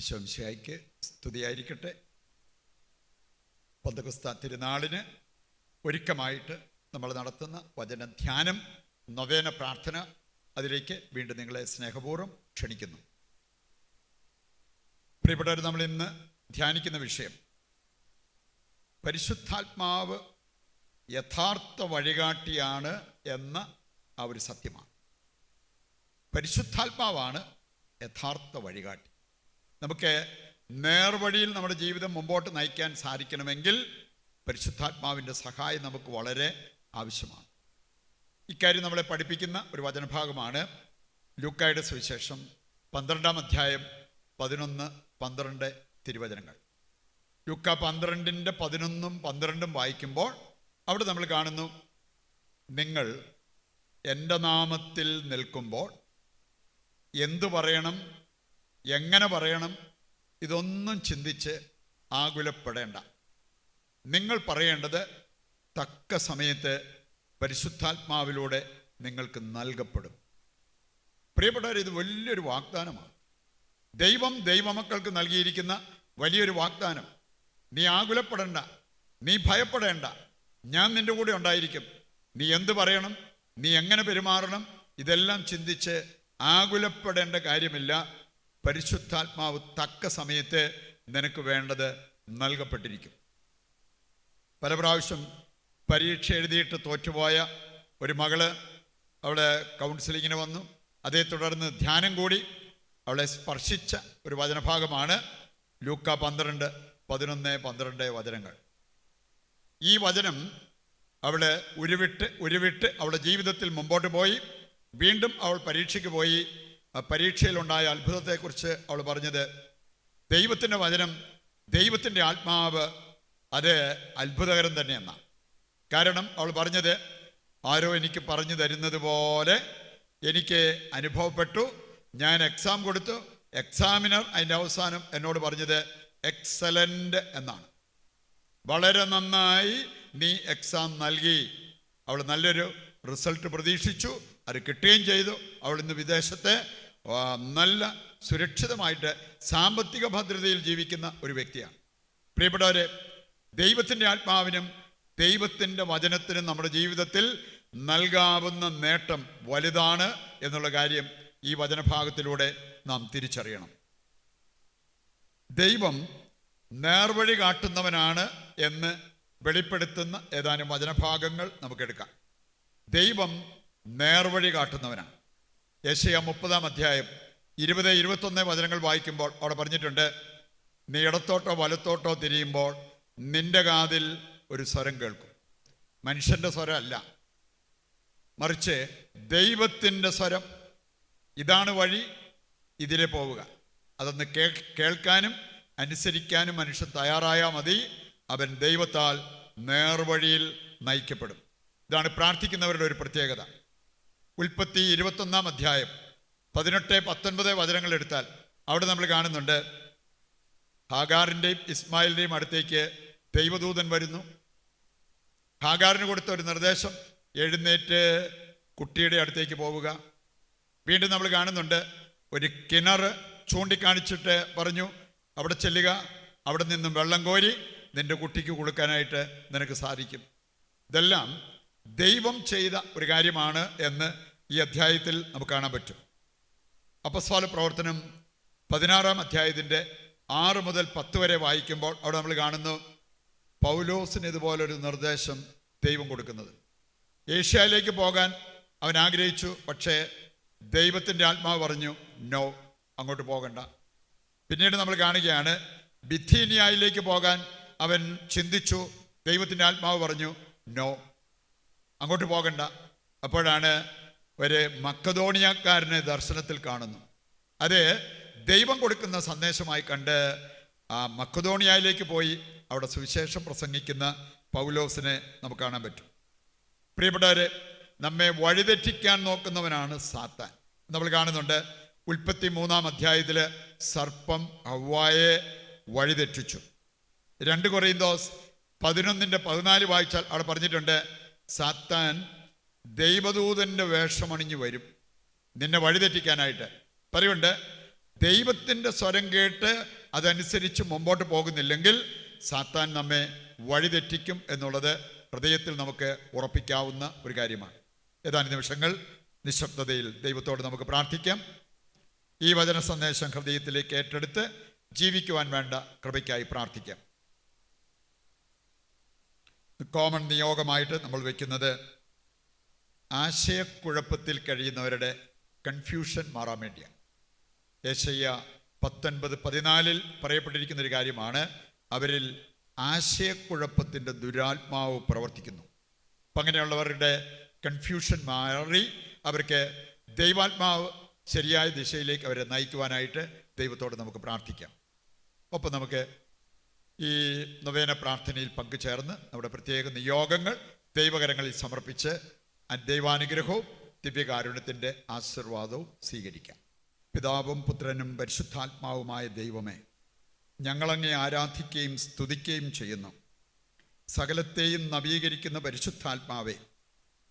ഈശോംശായിക്ക് സ്തുതിയായിരിക്കട്ടെ. പന്തകുസ്ത തിരുനാളിന് ഒരുക്കമായിട്ട് നമ്മൾ നടത്തുന്ന വചന ധ്യാനം നവേന പ്രാർത്ഥന അതിലേക്ക് വീണ്ടും നിങ്ങളെ സ്നേഹപൂർവം ക്ഷണിക്കുന്നു. പ്രിയപ്പെട്ടവർ നമ്മൾ ഇന്ന് ധ്യാനിക്കുന്ന വിഷയം പരിശുദ്ധാത്മാവ് യഥാർത്ഥ വഴികാട്ടിയാണ് എന്ന ആ ഒരു സത്യമാണ്. പരിശുദ്ധാത്മാവാണ് യഥാർത്ഥ വഴികാട്ടി. നമുക്ക് നേർവഴിയിൽ നമ്മുടെ ജീവിതം മുമ്പോട്ട് നയിക്കാൻ സാധിക്കണമെങ്കിൽ പരിശുദ്ധാത്മാവിന്റെ സഹായം നമുക്ക് വളരെ ആവശ്യമാണ്. ഇക്കാര്യം നമ്മളെ പഠിപ്പിക്കുന്ന ഒരു വചനഭാഗമാണ് ലൂക്കായുടെ സുവിശേഷം പന്ത്രണ്ടാം അധ്യായം പതിനൊന്ന് പന്ത്രണ്ട് തിരുവചനങ്ങൾ. ലൂക്ക പന്ത്രണ്ടിന്റെ പതിനൊന്നും പന്ത്രണ്ടും വായിക്കുമ്പോൾ അവിടെ നമ്മൾ കാണുന്നു നിങ്ങൾ എന്റെ നാമത്തിൽ നിൽക്കുമ്പോൾ എന്തു പറയണം? എങ്ങനെ പറയണം? ഇതൊന്നും ചിന്തിച്ച് ആകുലപ്പെടേണ്ട. നിങ്ങൾ പറയേണ്ടത് തക്ക സമയത്ത് പരിശുദ്ധാത്മാവിലൂടെ നിങ്ങൾക്ക് നൽകപ്പെടും. പ്രിയപ്പെട്ടവർ ഇത് വലിയൊരു വാഗ്ദാനമാണ്. ദൈവം ദൈവമക്കൾക്ക് നൽകിയിരിക്കുന്ന വലിയൊരു വാഗ്ദാനം. നീ ആകുലപ്പെടേണ്ട നീ ഭയപ്പെടേണ്ട. ഞാൻ നിന്റെ കൂടെ ഉണ്ടായിരിക്കും. നീ എന്ത് പറയണം? നീ എങ്ങനെ പെരുമാറണം? ഇതെല്ലാം ചിന്തിച്ച് ആകുലപ്പെടേണ്ട കാര്യമില്ല. പരിശുദ്ധാത്മാവ് തക്ക സമയത്ത് നിനക്ക് വേണ്ടത് നൽകപ്പെട്ടിരിക്കും. പല പ്രാവശ്യം പരീക്ഷ എഴുതിയിട്ട് തോറ്റുപോയ ഒരു മകൾ അവളെ കൗൺസിലിങ്ങിന് വന്നു. അതേ തുടർന്ന് ധ്യാനം കൂടി അവളെ സ്പർശിച്ച ഒരു വചനഭാഗമാണ് ലൂക്ക പന്ത്രണ്ട് പതിനൊന്ന് പന്ത്രണ്ട് വചനങ്ങൾ. ഈ വചനം അവൾ ഉരുവിട്ട് ഉരുവിട്ട് അവളുടെ ജീവിതത്തിൽ മുമ്പോട്ട് പോയി. വീണ്ടും അവൾ പരീക്ഷയ്ക്ക് പോയി. പരീക്ഷയിലുണ്ടായ അത്ഭുതത്തെക്കുറിച്ച് അവൾ പറഞ്ഞത് ദൈവത്തിന്റെ വചനം ദൈവത്തിന്റെ ആത്മാവ് അത് അത്ഭുതകരം തന്നെയെന്നാണ്. കാരണം അവൾ പറഞ്ഞത് ആരോ എനിക്ക് പറഞ്ഞു തരുന്നത് പോലെ എനിക്ക് അനുഭവപ്പെട്ടു ഞാൻ എക്സാം കൊടുത്തു എക്സാമിനർ അതിന്റെ അവസാനം എന്നോട് പറഞ്ഞത് എക്സലന്റ് എന്നാണ്. വളരെ നന്നായി നീ എക്സാം നൽകി. അവൾ നല്ലൊരു റിസൾട്ട് പ്രതീക്ഷിച്ചു അത് കിട്ടുകയും ചെയ്തു. അവൾ ഇന്ന് വിദേശത്തെ നല്ല സുരക്ഷിതമായിട്ട് സാമ്പത്തിക ഭദ്രതയിൽ ജീവിക്കുന്ന ഒരു വ്യക്തിയാണ്. പ്രിയപ്പെട്ടവരെ ദൈവത്തിന്റെ ആത്മാവിനും ദൈവത്തിന്റെ വചനത്തിനും നമ്മുടെ ജീവിതത്തിൽ നൽകാവുന്ന നേട്ടം വലുതാണ് എന്നുള്ള കാര്യം ഈ വചനഭാഗത്തിലൂടെ നാം തിരിച്ചറിയണം. ദൈവം നേർവഴി കാട്ടുന്നവനാണ് എന്ന് വെളിപ്പെടുത്തുന്ന ഏതാനും വചനഭാഗങ്ങൾ നമുക്കെടുക്കാം. ദൈവം നേർവഴി കാട്ടുന്നവനാണ്. യശയ മുപ്പതാം അധ്യായം ഇരുപത് ഇരുപത്തൊന്ന് വചനങ്ങൾ വായിക്കുമ്പോൾ അവിടെ പറഞ്ഞിട്ടുണ്ട് നീ ഇടത്തോട്ടോ വലത്തോട്ടോ തിരിയുമ്പോൾ നിന്റെ കാതിൽ ഒരു സ്വരം കേൾക്കും. മനുഷ്യന്റെ സ്വരം അല്ല. മറിച്ച് ദൈവത്തിന്റെ സ്വരം. ഇതാണ് വഴി ഇതിലെ പോവുക. അതൊന്ന് കേ കേൾക്കാനും അനുസരിക്കാനും മനുഷ്യൻ തയ്യാറായാൽ മതി. അവൻ ദൈവത്താൽ നേർവഴിയിൽ നയിക്കപ്പെടും. ഇതാണ് പ്രാർത്ഥിക്കുന്നവരുടെ ഒരു പ്രത്യേകത. ഉൽപ്പത്തി ഇരുപത്തൊന്നാം അധ്യായം പതിനെട്ട് പത്തൊൻപത് വചനങ്ങൾ എടുത്താൽ അവിടെ നമ്മൾ കാണുന്നുണ്ട് ഹാഗാറിന്റെയും ഇസ്മായിലിന്റെയും അടുത്തേക്ക് ദൈവദൂതൻ വരുന്നു. ഹാഗാറിന് കൊടുത്ത ഒരു നിർദ്ദേശം എഴുന്നേറ്റ് കുട്ടിയുടെ അടുത്തേക്ക് പോവുക. വീണ്ടും നമ്മൾ കാണുന്നുണ്ട് ഒരു കിണർ ചൂണ്ടിക്കാണിച്ചിട്ട് പറഞ്ഞു അവിടെ ചെല്ലുക അവിടെ നിന്നും വെള്ളം കോരി നിന്റെ കുട്ടിക്ക് കൊടുക്കാനായിട്ട് നിനക്ക് സാധിക്കും. ഇതെല്ലാം ദൈവം ചെയ്ത ഒരു കാര്യമാണ് എന്ന് ഈ അധ്യായത്തിൽ നമുക്ക് കാണാൻ പറ്റും. അപ്പസ്വാല പ്രവർത്തനം പതിനാറാം അധ്യായത്തിന്റെ ആറ് മുതൽ പത്ത് വരെ വായിക്കുമ്പോൾ അവിടെ നമ്മൾ കാണുന്നു പൗലോസിന് ഇതുപോലൊരു നിർദ്ദേശം ദൈവം കൊടുക്കുന്നത്. ഏഷ്യയിലേക്ക് പോകാൻ അവൻ ആഗ്രഹിച്ചു പക്ഷേ ദൈവത്തിന്റെ ആത്മാവ് പറഞ്ഞു നോ അങ്ങോട്ട് പോകണ്ട. പിന്നീട് നമ്മൾ കാണുകയാണ് ബിഥീനിയയിലേക്ക് പോകാൻ അവൻ ചിന്തിച്ചു ദൈവത്തിന്റെ ആത്മാവ് പറഞ്ഞു നോ അങ്ങോട്ട് പോകണ്ട. അപ്പോഴാണ് ഒരു മക്കതോണിയക്കാരനെ ദർശനത്തിൽ കാണുന്നു. അത് ദൈവം കൊടുക്കുന്ന സന്ദേശമായി കണ്ട് ആ മക്കതോണിയയിലേക്ക് പോയി അവിടെ സുവിശേഷം പ്രസംഗിക്കുന്ന പൗലോസിനെ നമുക്ക് കാണാൻ പറ്റും. പ്രിയപ്പെട്ടവരെ നമ്മെ വഴിതെറ്റിക്കാൻ നോക്കുന്നവനാണ് സാത്താൻ. നമ്മൾ കാണുന്നുണ്ട് ഉൽപ്പത്തി മൂന്നാം അധ്യായത്തിൽ സർപ്പം ഹവ്വായെ വഴിതെറ്റിച്ചു. രണ്ട് കൊറിയന്തോസ് പതിനൊന്നിന്റെ പതിനാല് വായിച്ചാൽ അവിടെ പറഞ്ഞിട്ടുണ്ട് സാത്താൻ ദൈവദൂതന്റെ വേഷമണിഞ്ഞു വരും. നിന്നെ വഴിതെറ്റിക്കാനായിട്ട്. പറയുണ്ട് ദൈവത്തിന്റെ സ്വരം കേട്ട് അതനുസരിച്ച് മുമ്പോട്ട് പോകുന്നില്ലെങ്കിൽ സാത്താൻ നമ്മെ വഴിതെറ്റിക്കും എന്നുള്ളത് ഹൃദയത്തിൽ നമുക്ക് ഉറപ്പിക്കാവുന്ന ഒരു കാര്യമാണ്. ഏതാനും നിമിഷങ്ങൾ നിശബ്ദതയിൽ ദൈവത്തോട് നമുക്ക് പ്രാർത്ഥിക്കാം. ഈ വചന സന്ദേശം ഹൃദയത്തിലേക്ക് ഏറ്റെടുത്ത് ജീവിക്കുവാൻ വേണ്ട കൃപയ്ക്കായി പ്രാർത്ഥിക്കാം. കോമൺ നിയോഗമായിട്ട് നമ്മൾ വയ്ക്കുന്നത് ആശയക്കുഴപ്പത്തിൽ കഴിയുന്നവരുടെ കൺഫ്യൂഷൻ മാറാൻ വേണ്ടിയാണ്. ഏശയ്യ പത്തൊൻപത് പതിനാലിൽ പറയപ്പെട്ടിരിക്കുന്ന ഒരു കാര്യമാണ്. അവരിൽ ആശയക്കുഴപ്പത്തിന്റെ ദുരാത്മാവ് പ്രവർത്തിക്കുന്നു. അപ്പം അങ്ങനെയുള്ളവരുടെ കൺഫ്യൂഷൻ മാറി അവർക്ക് ദൈവാത്മാവ് ശരിയായ ദിശയിലേക്ക് അവരെ നയിക്കുവാനായിട്ട് ദൈവത്തോട് നമുക്ക് പ്രാർത്ഥിക്കാം. ഒപ്പം നമുക്ക് ഈ നവേന പ്രാർത്ഥനയിൽ പങ്കുചേർന്ന് നമ്മുടെ പ്രത്യേക നിയോഗങ്ങൾ ദൈവകരങ്ങളിൽ സമർപ്പിച്ച് ദൈവാനുഗ്രഹവും ദിവ്യകാരുണ്യത്തിന്റെ ആശീർവാദവും സ്വീകരിക്കാം. പിതാവും പുത്രനും പരിശുദ്ധാത്മാവുമായ ദൈവമേ ഞങ്ങളങ്ങെ ആരാധിക്കുകയും സ്തുതിക്കുകയും ചെയ്യുന്നു. സകലത്തെയും നവീകരിക്കുന്ന പരിശുദ്ധാത്മാവെ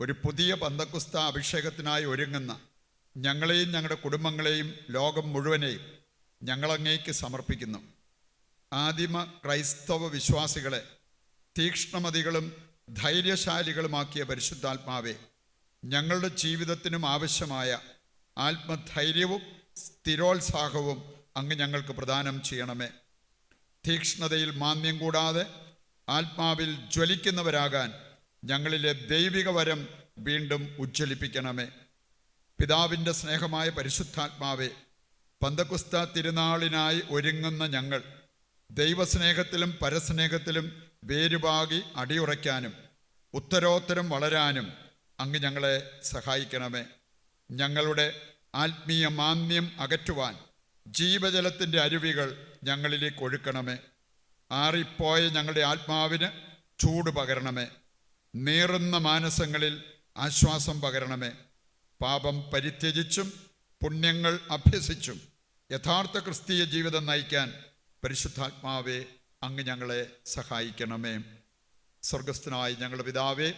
ഒരു പുതിയ പന്തക്കുസ്ത അഭിഷേകത്തിനായി ഒരുങ്ങുന്ന ഞങ്ങളെയും ഞങ്ങളുടെ കുടുംബങ്ങളെയും ലോകം മുഴുവനെയും ഞങ്ങളങ്ങേക്ക് സമർപ്പിക്കുന്നു. ആദിമ ക്രൈസ്തവ വിശ്വാസികളെ തീക്ഷ്ണമതികളും ധൈര്യശാലികളുമാക്കിയ പരിശുദ്ധാത്മാവെ ഞങ്ങളുടെ ജീവിതത്തിനും ആവശ്യമായ ആത്മധൈര്യവും സ്ഥിരോത്സാഹവും അങ്ങ് ഞങ്ങൾക്ക് പ്രദാനം ചെയ്യണമേ. തീക്ഷ്ണതയിൽ മാന്യം കൂടാതെ ആത്മാവിൽ ജ്വലിക്കുന്നവരാകാൻ ഞങ്ങളിലെ ദൈവിക വരം വീണ്ടും ഉജ്ജ്വലിപ്പിക്കണമേ. പിതാവിന്റെ സ്നേഹമായ പരിശുദ്ധാത്മാവെ പന്തക്കുസ്ത തിരുനാളിനായി ഒരുങ്ങുന്ന ഞങ്ങൾ ദൈവസ്നേഹത്തിലും പരസ്നേഹത്തിലും വേരുപാകി അടിയുറയ്ക്കാനും ഉത്തരോത്തരം വളരാനും അങ്ങ് ഞങ്ങളെ സഹായിക്കണമേ. ഞങ്ങളുടെ ആത്മീയ മാന്യം അകറ്റുവാൻ ജീവജലത്തിന്റെ അരുവികൾ ഞങ്ങളിലേക്ക് ഒഴുക്കണമേ. ആറിപ്പോയ ഞങ്ങളുടെ ആത്മാവിന് ചൂട് പകരണമേ. നീറുന്ന മാനസങ്ങളിൽ ആശ്വാസം പകരണമേ. പാപം പരിത്യജിച്ചും പുണ്യങ്ങൾ അഭ്യസിച്ചും യഥാർത്ഥ ക്രിസ്തീയ ജീവിതം നയിക്കാൻ പരിശുദ്ധാത്മാവെ അങ്ങ് ഞങ്ങളെ സഹായിക്കണമേ. സ്വർഗസ്ഥനായ ഞങ്ങളുടെ പിതാവേ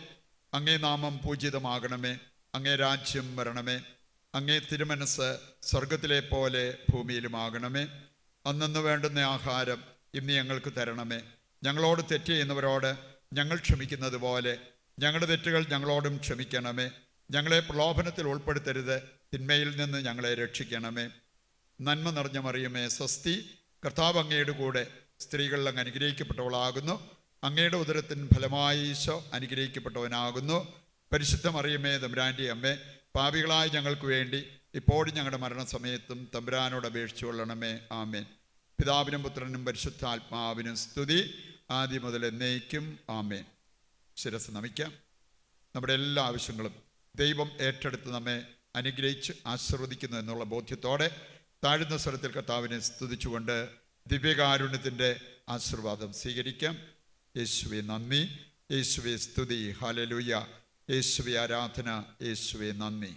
അങ്ങേ നാമം പൂജിതമാകണമേ. അങ്ങേ രാജ്യം വരണമേ. അങ്ങേ തിരുമനസ് സ്വർഗത്തിലെ പോലെ ഭൂമിയിലുമാകണമേ. അന്നു വേണ്ടുന്ന ആഹാരം ഇന്ന് ഞങ്ങൾക്ക് തരണമേ. ഞങ്ങളോട് തെറ്റ് ചെയ്യുന്നവരോട് ഞങ്ങൾ ക്ഷമിക്കുന്നത് പോലെ ഞങ്ങളുടെ തെറ്റുകൾ ഞങ്ങളോടും ക്ഷമിക്കണമേ. ഞങ്ങളെ പ്രലോഭനത്തിൽ ഉൾപ്പെടുത്തരുത് തിന്മയിൽ നിന്ന് ഞങ്ങളെ രക്ഷിക്കണമേ. നന്മ നിറഞ്ഞ മറിയമേ സ്വസ്തി കർത്താവ് അങ്ങയുടെ കൂടെ സ്ത്രീകളിൽ അങ്ങ് അനുഗ്രഹിക്കപ്പെട്ടവളാകുന്നു. അങ്ങയുടെ ഉദരത്തിന് ഫലമായി ഈശോ അനുഗ്രഹിക്കപ്പെട്ടവനാകുന്നു. പരിശുദ്ധ മറിയമേ തമ്പുരാന്റെ അമ്മേ പാപികളായ ഞങ്ങൾക്ക് വേണ്ടി ഇപ്പോഴും ഞങ്ങളുടെ മരണസമയത്തും തമ്പുരാനോട് അപേക്ഷിച്ചു കൊള്ളണമേ. ആമേൻ. പിതാവിനും പുത്രനും പരിശുദ്ധാത്മാവിനും സ്തുതി. ആദ്യം മുതൽ എന്നേക്കും ആമേൻ. ശിരസ് നമിക്കാം. നമ്മുടെ എല്ലാ ആവശ്യങ്ങളും ദൈവം ഏറ്റെടുത്ത് നമ്മെ അനുഗ്രഹിച്ച് ആശീർവദിക്കുന്നു എന്നുള്ള ബോധ്യത്തോടെ താഴ്ന്ന സ്വരത്തിൽ കർത്താവിനെ സ്തുതിച്ചുകൊണ്ട് ദിവ്യകാരുണ്യത്തിന്റെ ആശീർവാദം സ്വീകരിക്കാം. യേശുവെ നന്ദി. യേശുവെ സ്തുതി. ഹാലലൂയ യേശുവെ ആരാധന. യേശുവെ നന്ദി.